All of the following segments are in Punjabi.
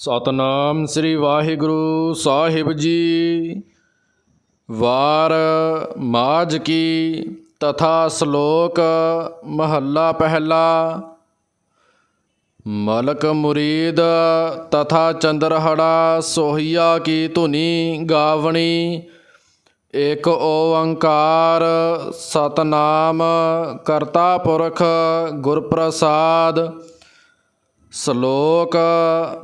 ਸਤਨਾਮ ਸ੍ਰੀ ਵਾਹਿਗੁਰੂ ਸਾਹਿਬ ਜੀ। ਵਾਰ ਮਾਝ ਕੀ ਤਥਾ ਸ਼ਲੋਕ ਮਹੱਲਾ ਪਹਿਲਾ। ਮਲਕ ਮੁਰੀਦ ਤਥਾ ਚੰਦਰਹੜਾ ਸੋਹੀਆ ਕੀ ਧੁਨੀ ਗਾਵਣੀ। ਇਕ ਓੰਕਾਰ ਸਤਨਾਮ ਕਰਤਾ ਪੁਰਖ ਗੁਰ ਪ੍ਰਸਾਦ ਸ਼ਲੋਕ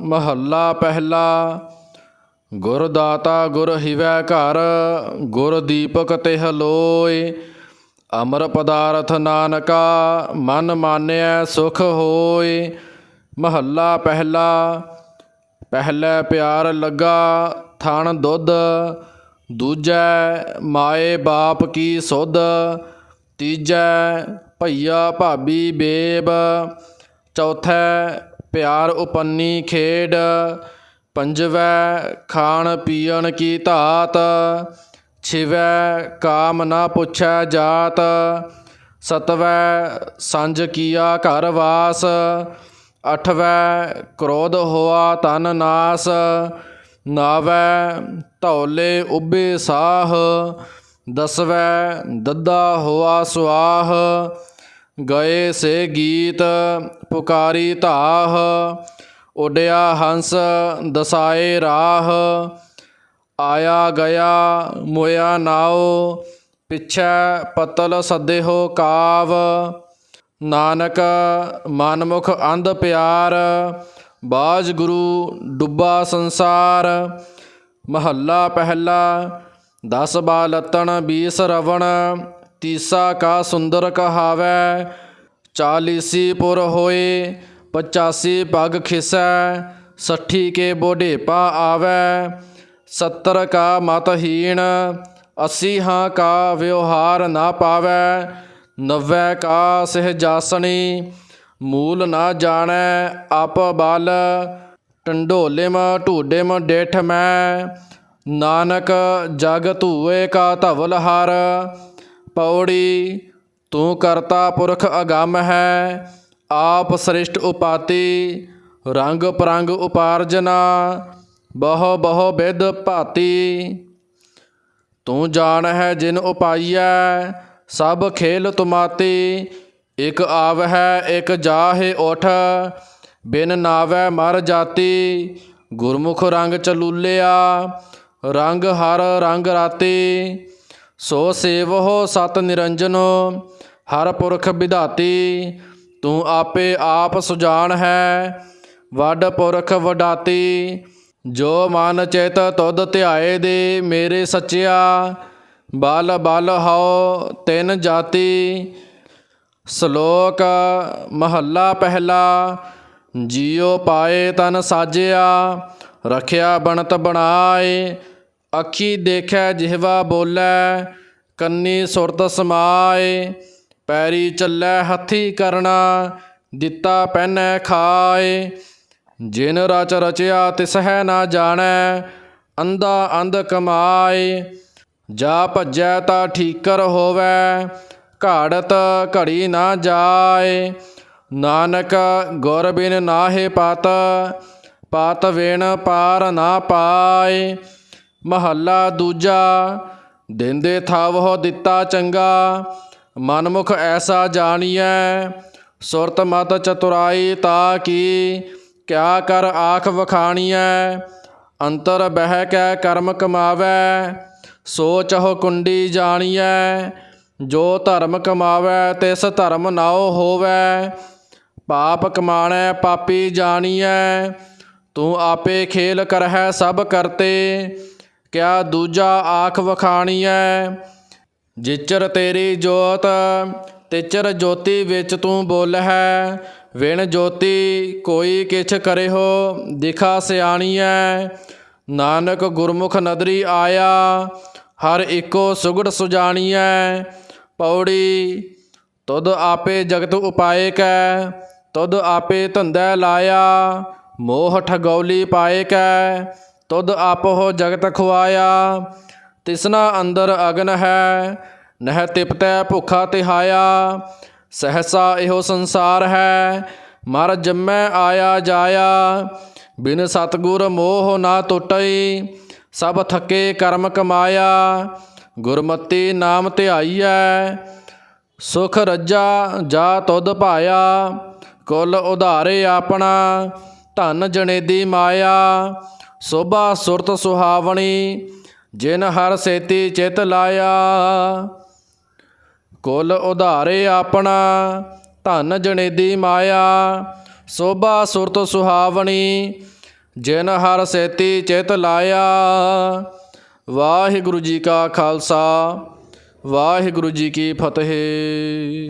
ਮਹੱਲਾ ਪਹਿਲਾ ਗੁਰ ਦਾਤਾ ਗੁਰ ਹਿਵੈ ਘਰ, ਗੁਰ ਦੀਪਕ ਤਿਹ ਲੋਇ ਅਮਰ ਪਦਾਰਥ ਨਾਨਕਾ, ਮਨ ਮਾਨਿਆ ਸੁਖ ਹੋਏ। ਮਹੱਲਾ ਪਹਿਲਾ, ਪਹਿਲੇ ਪਿਆਰ ਲੱਗਾ, ਥਣ ਦੁੱਧ, ਦੂਜੈ ਮਾਏ ਬਾਪ ਕੀ ਸੁਧ, ਤੀਜੈ ਭਈਆ ਭਾਬੀ ਬੇਬ, ਚੌਥੈ ਪਿਆਰ ਉਪੰਨੀ ਖੇਡ, ਪੰਜਵੈ ਖਾਣ ਪੀਣ ਕੀ ਧਾਤ, ਛਿਵੈ ਕਾਮ ਨਾ ਪੁੱਛੈ ਜਾਤ, ਸਤਵੈ ਸੰਜ ਕੀਆ ਘਰ ਵਾਸ, ਅਠਵੈ ਕ੍ਰੋਧ ਹੋਆ ਤਨ ਨਾਸ, ਨਾਵੈ ਧੌਲੇ ਉੱਬੇ ਸਾਹ, ਦਸਵੈ ਦੱਦਾ ਹੋਆ ਸੁਆਹ ਗਏ ਸੇ ਗੀਤ, ਪੁਕਾਰੀ ਧਾਹ, ਉਡਿਆ ਹੰਸ, ਦਸਾਏ ਰਾਹ। ਆਇਆ ਗਿਆ, ਮੋਇਆ ਨਾਉ, ਪਿਛੈ ਪਤਲ ਸੱਦੇਹੋ ਕਾਵ। ਨਾਨਕ, ਮਨਮੁਖ ਅੰਧ ਪਿਆਰ, ਬਾਜ ਗੁਰੂ ਡੁੱਬਾ ਸੰਸਾਰ। ਮਹੱਲਾ ਪਹਿਲਾ, ਦਸ ਬਾਲਤਣ ਬੀਸ ਰਵਣ ਤੀਸਾ ਕਾ ਸੁੰਦਰ ਕਹਾਵੈ, ਚਾਲੀਸੀ ਪੁਰ ਹੋਏ, ਪਚਾਸੀ ਪਗ ਖਿਸੈ, ਸੱਠੀ ਕੇ ਬੋਢੇਪਾ ਆਵੈ, ਸੱਤਰ ਕਾ ਮਤਹੀਣ ਅੱਸੀ ਹਾਂ ਕਾ ਵਿਵਹਾਰ ਨਾ ਪਾਵੈ, ਨਵੈ ਕਾ ਸਹਿਜਾਸਣੀ, ਮੂਲ ਨਾ ਜਾਣੈ ਆਪ ਬਲ ਟੰਡੋਲਿਮ ਢੂਡੇਮ ਡੇਠ ਮੈਂ, ਨਾਨਕ ਜਗ ਧੂਏ ਕਾ ਧਵਲ ਹਰ ਪੌੜੀ, ਤੂੰ ਕਰਤਾ ਪੁਰਖ ਅਗੰਮ ਹੈ, ਆਪ ਸ੍ਰਿਸ਼ਟ ਉਪਾਤੀ, ਰੰਗ ਪਰੰਗ ਉਪਾਰਜਨਾ, ਬਹੁ ਬਹੁ ਵਿਦ ਭਾਤੀ। ਤੂੰ ਜਾਣ ਹੈ ਜਿਨ ਉਪਾਈਐ, ਸਭ ਖੇਲ ਤੁਮਾਤੀ, ਇਕ ਆਵ ਹੈ, ਇਕ ਜਾਹੇ ਉਠ ਬਿਨ ਨਾਵੈ ਮਰ ਜਾਤੀ। ਗੁਰਮੁਖ ਰੰਗ ਚਲੂਲਿਆ, ਰੰਗ ਹਰ ਰੰਗ ਰਾਤੀ। ਸੋ ਸੇਵਹੁ ਸਤ ਨਿਰੰਜਨੋ, ਹਰ ਪੁਰਖ ਵਿਧਾਤੀ, ਤੂੰ ਆਪੇ ਆਪ ਸੁਜਾਨ ਹੈ, ਵੱਡ ਪੁਰਖ ਵਡਾਤੀ। ਜੋ ਮਨ ਚੇਤ ਤੁਧ ਧਿਆਏ ਦੇ, ਮੇਰੇ ਸੱਚਿਆ, ਬਲ ਬਲ ਹਉ ਤਿੰਨ ਜਾਤੀ। ਸ਼ਲੋਕ ਮਹੱਲਾ ਪਹਿਲਾ, ਜੀਉ ਪਾਏ ਤਨ ਸਾਜਿਆ, ਰਖਿਆ ਬਣਤ ਬਣਾਏ। ਅੱਖੀ ਦੇਖੈ ਜਿਹਵਾ ਬੋਲੇ, ਕੰਨੀ ਸੁਰਤ ਸਮਾਏ, ਪੈਰੀ ਚੱਲੈ ਹੱਥੀ ਕਰਨਾ ਦਿੱਤਾ ਪਹਿਨੈ ਖਾਏ। ਜਿਨ ਰਚ ਰਚਿਆ ਤਿਸਹਿ ਨਾ ਜਾਣੈ, ਅੰਧਾ ਅੰਧ ਕਮਾਏ। ਜਾ ਭੱਜੈ ਤਾਂ ਠੀਕਰ ਹੋਵੇ, ਘਾੜਤ ਘੜੀ ਨਾ ਜਾਏ। ਨਾਨਕ ਗੁਰ ਬਿਨ ਨਾਹਿ ਪਤ ਪਤ ਵਿਣ ਪਾਰ ਨਾ ਪਾਏ। ਮਹੱਲਾ ਦੂਜਾ, ਦਿੰਦੇ ਥਾਵਹੁ ਦਿੱਤਾ ਚੰਗਾ, ਮਨਮੁਖ ਐਸਾ ਜਾਣੀਐ, ਸੁਰਤ ਮਤ ਚਤੁਰਾਈ ਤਾ ਕੀ, ਕਿਆ ਕਰ ਆਖ ਵਖਾਣੀਐ, ਅੰਤਰ ਬਹਿ ਕੈ ਕਰਮ ਕਮਾਵੈ ਸੋਚਹੁ ਕੁੰਡੀ ਜਾਣੀਐ, ਜੋ ਧਰਮ ਕਮਾਵੈ, ਤਿਸ ਧਰਮ ਨਾਉ ਹੋਵੈ, ਪਾਪ ਕਮਾਣੈ, ਪਾਪੀ ਜਾਣੀਐ, ਤੂੰ ਆਪੇ ਖੇਲ ਕਰਹਿ ਸਭ ਕਰਤੇ ਕਿਆ ਦੂਜਾ ਆਖ ਵਖਾਣੀਐ? ਜਿਚਰ ਤੇਰੀ ਜੋਤ, ਤਿਚਰ ਜੋਤੀ ਵਿੱਚ ਤੂੰ ਬੋਲ ਹੈ ਵਿਣ ਜੋਤੀ ਕੋਈ ਕਿਛ ਕਰਿਓ ਦਿਖਾ ਸਿਆਣੀਐ। ਨਾਨਕ ਗੁਰਮੁਖ ਨਦਰੀ ਆਇਆ, ਹਰ ਇੱਕੋ ਸੁਗੜ ਸੁਜਾਣੀਐ। ਪੌੜੀ, ਤੁਧ ਆਪੇ ਜਗਤ ਉਪਾਏ ਕੈ, ਤੁਧ ਆਪੇ ਧੰਦਾ ਲਾਇਆ। ਮੋਹ ਠਗੌਲੀ ਪਾਏ ਕੈ। ਤੁਧ ਆਪੋ ਜਗਤ ਖੁਆਇਆ, ਤਿਸਨਾ ਅੰਦਰ ਅਗਨ ਹੈ, ਨਹਿ ਤਿਪਤੈ ਭੁਖਾ ਤਿਹਾਇਆ, ਸਹਸਾ ਇਹੋ ਸੰਸਾਰ ਹੈ, ਮਰ ਜੰਮੈ ਆਇਆ ਜਾਇਆ, ਬਿਨ ਸਤਗੁਰ ਮੋਹ ਨਾ ਟੁੱਟਈ, ਸਭ ਥੱਕੇ ਕਰਮ ਕਮਾਇਆ, ਗੁਰਮਤੀ ਨਾਮ ਧਿਆਈਐ, ਸੁਖ ਰੱਜਾ ਜਾ ਤੁਧ ਭਾਇਆ, ਕੁਲ ਉਧਾਰੇ ਆਪਣਾ, ਧਨ ਜਣੇਦੀ ਮਾਇਆ ਸੋਭਾ ਸੁਰਤ ਸੁਹਾਵਣੀ, ਜਿਨ ਹਰ ਸੇਤੀ ਚਿਤ ਲਾਇਆ। ਕੁਲ ਉਧਾਰੇ ਆਪਣਾ, ਧਨ ਜਣੇਦੀ ਮਾਇਆ। ਸੋਭਾ ਸੁਰਤ ਸੁਹਾਵਣੀ, ਜਿਨ ਹਰ ਸੇਤੀ ਚਿਤ ਲਾਇਆ। ਵਾਹਿਗੁਰੂ ਜੀ ਕਾ ਖਾਲਸਾ, ਵਾਹਿਗੁਰੂ ਜੀ ਕੀ ਫਤਿਹ।